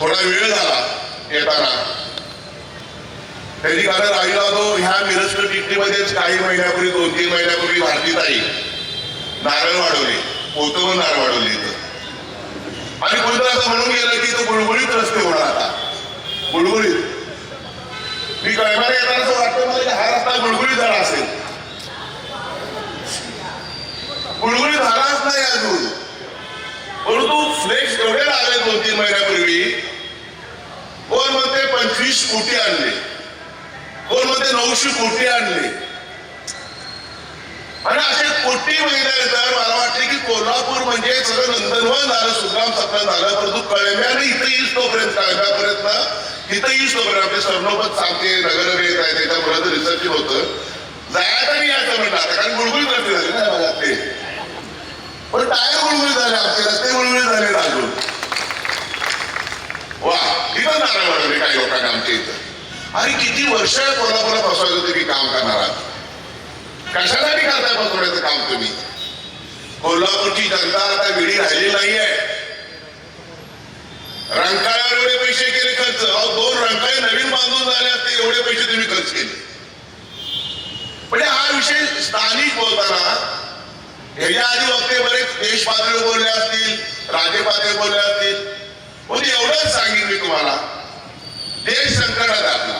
थोडा वेळ झाला येताना. त्याची कारण राहिला तो ह्या मिरजकर टिकटीमध्येच काही महिन्यापूर्वी दोन तीन महिन्यापूर्वी भारती ताई नारळ वाढवली पोतं पण नारळ वाढवली इथं. आणि कोणतं असं म्हणून गेलं की तो गुळगुळीत रस्ते होणार आता. गुळगुळीत. मी कळणार येताना असं वाटतं मला हा रस्ता गुळगुळीत झाला असेल. गुळगुळीत झालाच नाही अजून. परंतु फ्लेक्स एवढे लागले दोन तीन महिन्यापूर्वी. कोण म्हणते पंचवीस कोटी आणले? कोण म्हणते नऊशे कोटी आणले? आणि असे कोटी महिन्यानंतर मला वाटते की कोल्हापूर म्हणजे सगळं नंदनवन झालं सुग्राम सप्न झालं परंतु कळम्याने इथं येईल तोपर्यंत कळम्यापर्यंत ना? येईल तोपर्यंत. आपले सरनोबत सांगते नगर येत आहे परत रिसर्च होतं. जायचं आणि यायचं म्हणतात कारण गुळगुळ करते झाली ना मला ते पण टायर झाले आपल्याला ते गुळगुळीत झाले ना अजून वा इथं नारळ वाढवले काही लोकांना आमच्या इथं. आणि किती वर्ष कोल्हापुरात बसवायचं तुम्ही काम करणार आहात? कशासाठी करताय बसवण्याचं काम तुम्ही? कोल्हापूरची जनता आता विडी राहिली नाहीये. रंकाळ्यावर एवढे पैसे केले खर्च. अहो दोन रंकाळे नवीन बांधून झाले असते एवढे पैसे तुम्ही खर्च केले. म्हणजे हा विषय स्थानिक बोलताना ह्याच्या आधी वक्ते बरेच देश पातळीवर बोलले असतील राज्य पातळीवर बोलले असतील. म्हणजे एवढंच सांगितलं मी तुम्हाला. देश संकटात आपला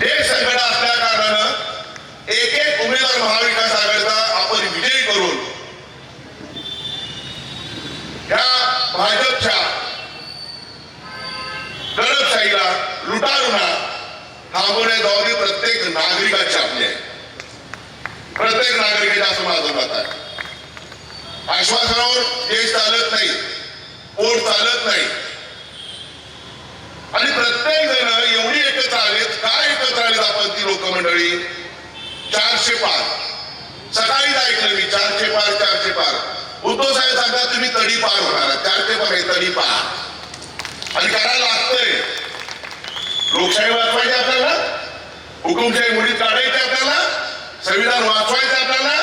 देश संकट असल्या कारणानं एक एक उमेदवार महाविकास आघाडीचा आपण विजयी करून या भाजपच्या दडपशाहीला लुटारूना थांबवण्याची जबाबदारी प्रत्येक नागरिकाची आपली आहे. प्रत्येक नागरिकाच्या असं माझं मत आहे. आश्वासनावर देश चालत नाही पोट चालत नाही. आणि प्रत्येक जण एवढी एकत्र आलेत काय एकत्र आलेत आपण ती लोक मंडळी? चारशे पार. सकाळीच ऐकलं मी चारशे पार चारशे पार. उद्धव साहेब सांगतात तुम्ही तडी पार होणार चारशे पार आहे तडी पार. आणि करायला लागतंय. लोकशाही वाचवायची आपल्याला? हुकुमशाही मुडीत काढायची आपल्याला? संविधान वाचवायचं आपल्याला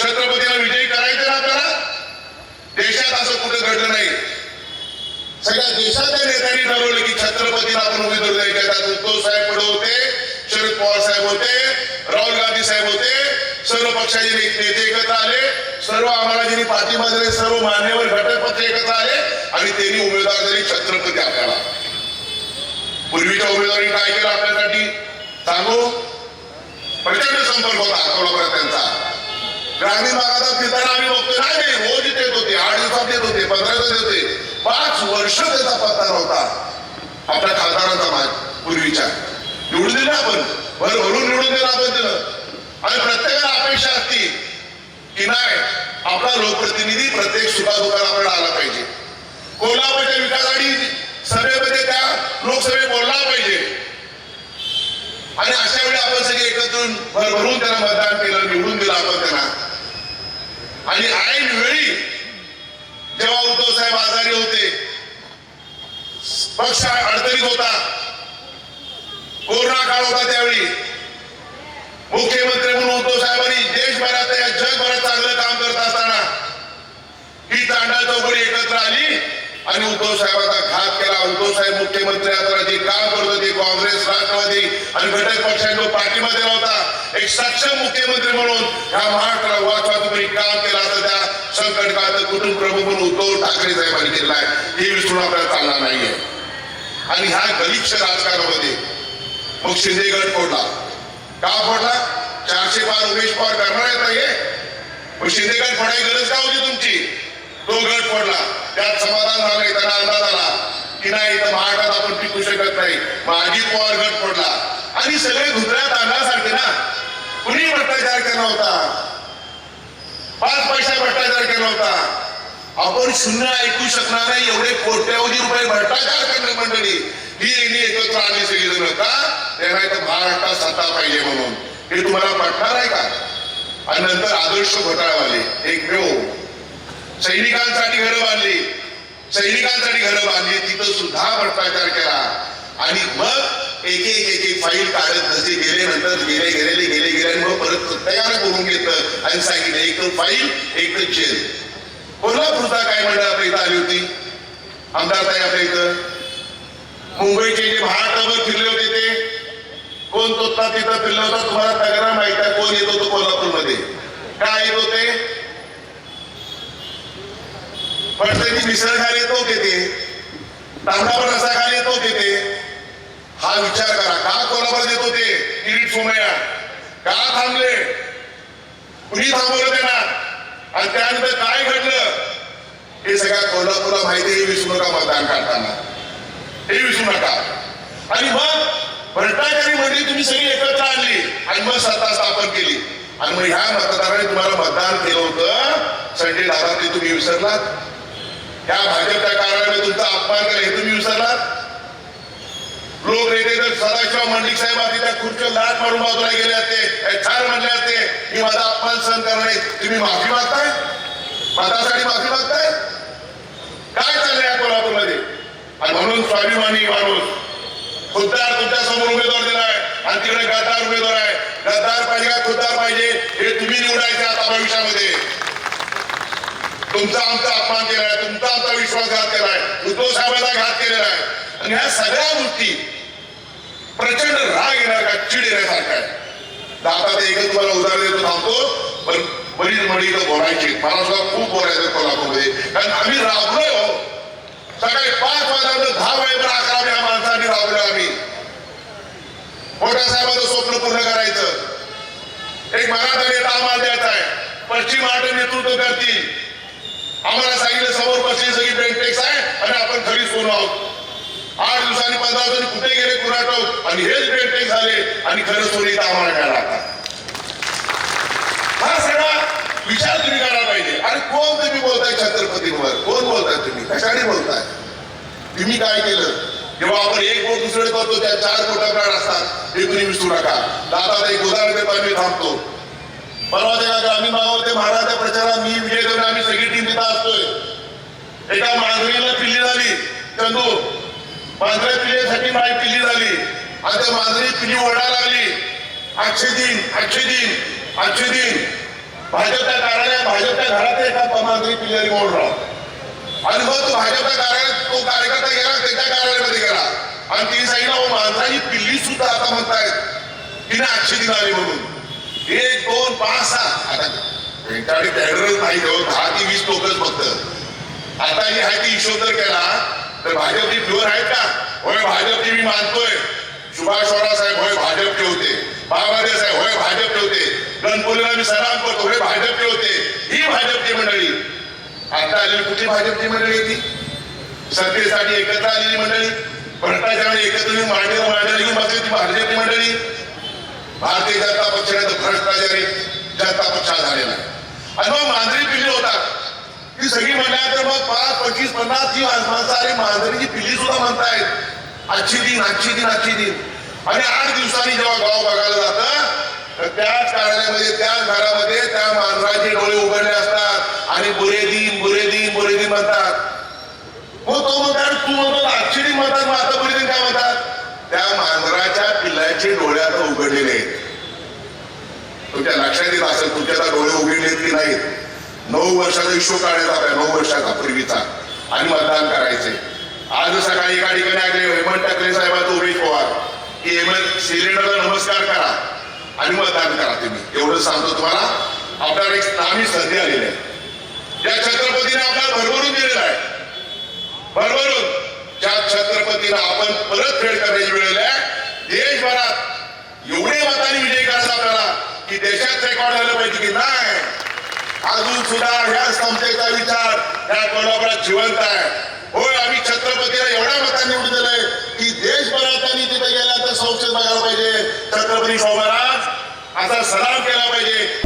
छत्रपतीला विजयी करायचं ना आपल्याला देशात असं कुठं घडलं नाही. सगळ्या देशाच्या नेत्यांनी ठरवलं की छत्रपतीला आपण उमेदवार द्यायचे त्यात उद्धव साहेब पडे होते शरद पवार साहेब होते राहुल गांधी साहेब होते सर्व पक्षाचे नेते एकत्र आले सर्व आम्हाला ज्यांनी पाठिंबा दिले सर्व मान्यवर घटक पक्ष एकत्र आले आणि त्यांनी उमेदवार दिली छत्रपती आपल्याला. पूर्वीच्या उमेदवारी काय केलं आपल्यासाठी? सांगू? प्रचंड संपर्क होता कोल्हापुरात त्यांचा. ग्रामीण भागात तिथं आम्ही बघतो नाही नाही रोज देत येत होते. आठ दिवसात देत होते पंधरा दिवसात देत होते. पाच वर्ष त्याचा पत्ता होता आपल्या खासदारांचा माग पूर्वीच्या. निवडून दिला आपण. भर भरून निवडून दिला आपण दिलं आणि प्रत्येकाला अपेक्षा असती की नाही आपला लोकप्रतिनिधी प्रत्येक सुखादुखाला आपल्याला आला पाहिजे. कोल्हापूरच्या विकासासाठी सभेमध्ये त्या लोकसभेत बोलला पाहिजे. आणि अशा वेळी आपण सगळे एकत्र भरभरून त्यांना मतदान केलं निवडून दिलं आपण त्यांना. आणि ऐन वेळी जेव्हा उद्धव साहेब आजारी होते पक्ष अडचणीत होता कोरोना काळ होता त्यावेळी मुख्यमंत्री म्हणून उद्धव साहेबांनी देशभरात या जगभरात चांगलं काम करत असताना ही तांडा चौकडी एकत्र आली आणि उद्धव साहेबांचा घात केला. उद्धव साहेब मुख्यमंत्री असताना जे काम करत होते काँग्रेस राष्ट्रवादी आणि घटक पक्षांनी पाठिंबा दिला होता. एक सक्षम मुख्यमंत्री म्हणून ह्या महाराष्ट्राला वाचवा तुम्ही काम केलं असं त्या संकट काळात कुटुंब प्रमुख म्हणून उद्धव ठाकरे साहेबांनी केला आहे. हे विसरून आपल्याला चालणार नाहीये. आणि ह्या गलिच्छ राजकारणामध्ये मग शिंदे गट फोडला. का फोडला? चारशे पार उमेश पवार करणार आहेत नाहीये मग शिंदे गट फोडायची गरज का होती तुमची? तो गट फोडला. त्यात समाधान झालंय त्याला अंदाज आला. की नाही तर महाराष्ट्रात आपण टिकू शकत नाही. माझी पवार गट पडला. आणि सगळे धुतऱ्या तांदळासारखे ना. कुणी भ्रष्टाचार केला होता पाच पैसा भ्रष्टाचार केला होता आपण शून्य ऐकू शकणार नाही एवढे कोट्यावधी रुपये भ्रष्टाचार करणे मंडळी. ही यांनी एकत्र आली सगळी का? त्यांना इथं महाराष्ट्रात सत्ता पाहिजे म्हणून. हे तुम्हाला पटणार आहे का? आणि नंतर आदर्श घोटाळावाले एकमेव. सैनिकांसाठी घरं बांधली. सैनिकांसाठी घरं बांधली तिथं सुद्धा भ्रष्टाचार केला. आणि मग एक एक एक एक फाईल काढत जसे गेले नंतर गेले गेलेले गेले गेले आणि मग परत तयार करून घेतलं आणि सांगितलं एक तर फाईल एक तर जेल. कोल्हापूरचा काय मंडळ आपल्या इथं आली होती? आमदार ताई आपल्या इथं. मुंबईचे जे महाराष्ट्रावर फिरले होते ते. कोण तोता तिथं फिरला होता? तुम्हाला तक्रार माहीत आहे कोण येत होतो कोल्हापूरमध्ये? काय येत होते? पडद्याची मिसळ खायला येत होते ते तांबडा रसा खायला येत होते ते हा विचार करा. का कोल्हापूर देतो होते किरीट सोमया का थांबले? कुणी थांबवलं त्यांना? आणि त्यानंतर काय घडलं? हे सगळ्या कोल्हापूरला माहिती आहे, हे विसरू नका मतदान काढताना हे विसरू नका. आणि मग भ्रष्टाचारी मंडळी तुम्ही सगळी एकत्र आणली आणि मग सत्ता स्थापन केली. आणि मग ह्या मतदाराने तुम्हाला मतदान केलं होतं. संडे दादा ते तुम्ही विसरलात. ह्या भाजपच्या कार्यालयाने तुमचा अपमान केला हे तुम्ही विसरलात? लोक नेते जर सदाशिव मंडलिक साहेब आधी त्या खुर्च्या लाट मारून बाजूला गेले असते छान म्हणले असते मी माझा अपमान सहन करणार नाही. तुम्ही माफी मागताय? मतासाठी माफी मागताय? काय चाललंय या कोल्हापूरमध्ये? आणि म्हणून स्वाभिमानी माणूस खुद्दार तुमच्यासमोर उमेदवार दिलाय आणि तिकडे गद्दार उमेदवार आहे. गद्दार पाहिजे का खुद्दार पाहिजे हे तुम्ही निवडायचे आता भविष्यामध्ये. तुमचा आमचा अपमान आहे तुमचा आमचा विश्वासघात केला आहे उद्धव साहेबांना घात केलेला आहे. आणि ह्या सगळ्या गोष्टी प्रचंड राग येणार का चिड येण्यासारखं आहे. आता ते एकच मला उदाहरण देतो थांबतो पण बरीच मडी इथं बोलायची मला सुद्धा खूप बोलायचं कोल्हापूरमध्ये. कारण आम्ही राबलोय हो. सकाळी पाच वाजल्यानंतर दहा वाजेपर्यंत अकरा या माणसाने राबलोय आम्ही. मोठ्या साहेबांचं स्वप्न पूर्ण करायचं. एक मराठा नेता आम्हाला द्यायचा आहे. पश्चिम आठ नेतृत्व करतील. आम्हाला सांगितलं समोर बसली सगळी बेंटेक्स आहे आणि आपण घरी सोनं आहोत? आठ दिवसांनी पंधरा दिवसांनी कुठे गेले कुणाट आहोत? आणि हेच बेंटेक्स झाले आणि खरं सोनं इथं आम्हाला काय लागतात हा सगळा विचार तुम्ही करायला पाहिजे. आणि कोण तुम्ही बोलताय छत्रपतींवर? कोण बोलताय तुम्ही? कशाने बोलताय? तुम्ही काय केलं? जेव्हा आपण एक बोट दुसरे करतो त्या चार बोटा प्राण असतात. हे तुम्ही विसरू नका. दादा एक उदाहरण देता मी थांबतो. परवा जेव्हा ग्रामीण भागामध्ये महाराजा प्रचारात मी विजय देऊन आम्ही सगळी टीम तिथं असतोय. एका मांजरीला पिल्ली झाली चंदू. मांजऱ्या पिल्लीसाठी माझी पिल्ली झाली. आणि त्या मांजरी पिल्ली ओढायला लागली. आजचे दिन आजचे दिन आजचे दिन. भाजपच्या कार्यालयात भाजपच्या घरात एका मांजरी पिल्ली ओढला आणि मग तो भाजपच्या कार्यालयात तो कार्यकर्ता गेला त्याच्या कार्यालयामध्ये गेला. आणि तिने सांगितलं मांजराची पिल्ली सुद्धा आता म्हणतायत तिने आजची दिन आली म्हणून. एक दोन पाच सात आता त्यांच्याकडे कॅडरच नाही हो दहा ते वीस लोकच फक्त. आता ही आहे ती हिशोब जर केला तर भाजपची फ्लोअर आहेत का? होय भाजपची मी मानतोय. सुभाष वरा साहेब होय भाजपचे होते. बाबादेव साहेब होय भाजपचे होते. गणपुरीला मी सलाम करतो होय भाजपचे होते. ही भाजपची मंडळी. आता आलेली कुठली भाजपची मंडळी ती? सत्तेसाठी एकत्र आलेली मंडळी. भ्रष्टाचार एकत्र येऊन मांडीला मांडीला घेऊन बसली ती भाजपची मंडळी. भारतीय जनता पक्षाने तर भ्रष्टाचारी जनता पक्ष झालेला आहे. आणि मग मांजरी पिल्ली होतात. ती सगळी म्हणल्यानंतर मग पाच पंचवीस पन्नास जी माणसं आली मांजरीची पिल्ली सुद्धा म्हणतायत. आजची दिन आजची दिन आजची दिन. आणि आठ दिवसांनी जेव्हा गाव बघायला जातं तर त्याच कार्यालयामध्ये त्याच घरामध्ये त्या मांजराचे डोळे उघडले असतात. आणि बुरे दिन बुरे दिन बुरे दिन म्हणतात. मग तो म्हणतात तू म्हणतो आजची दिन म्हणतात मग आता बुरे दिन काय म्हणतात? त्या मांजराच्या किल्ल्याचे डोळे आता उघडलेले आहेत. तुमच्या लक्षात येत असेल तुमच्या आता डोळे उघडलेत की नाहीत. नऊ वर्षाचा इशू काढायचा आपल्या नऊ वर्षाचा पूर्वीचा. आणि मतदान करायचे आज सकाळी एका ठिकाणी ऐकले हेमंत टाकले साहेबांचा उमेश पवार. की हेमंत सिलेंडरला नमस्कार करा आणि मतदान करा तुम्ही. एवढं सांगतो तुम्हाला. आपल्याला एक नामी संधी आलेली आहे. त्या छत्रपतीने आपल्याला भरभरून दिलेला आहे भरभरून. ज्या छत्रपतीला आपण परत फेड करण्याची वेळ आहे देशभरात एवढे मतांनी विजय करायचा आपल्याला की देशात रेकॉर्ड झालं पाहिजे की नाही? अजून सुद्धा ह्या संस्थेचा विचार ह्या कोल्हापुरात जिवंत आहे. होय आम्ही छत्रपतीला एवढ्या मतांनी निवडून दिलंय की देशभरात त्यांनी तिथे गेल्यानंतर संस्थेत बघायला पाहिजे. छत्रपती शाहू महाराज असा सलाम केला पाहिजे.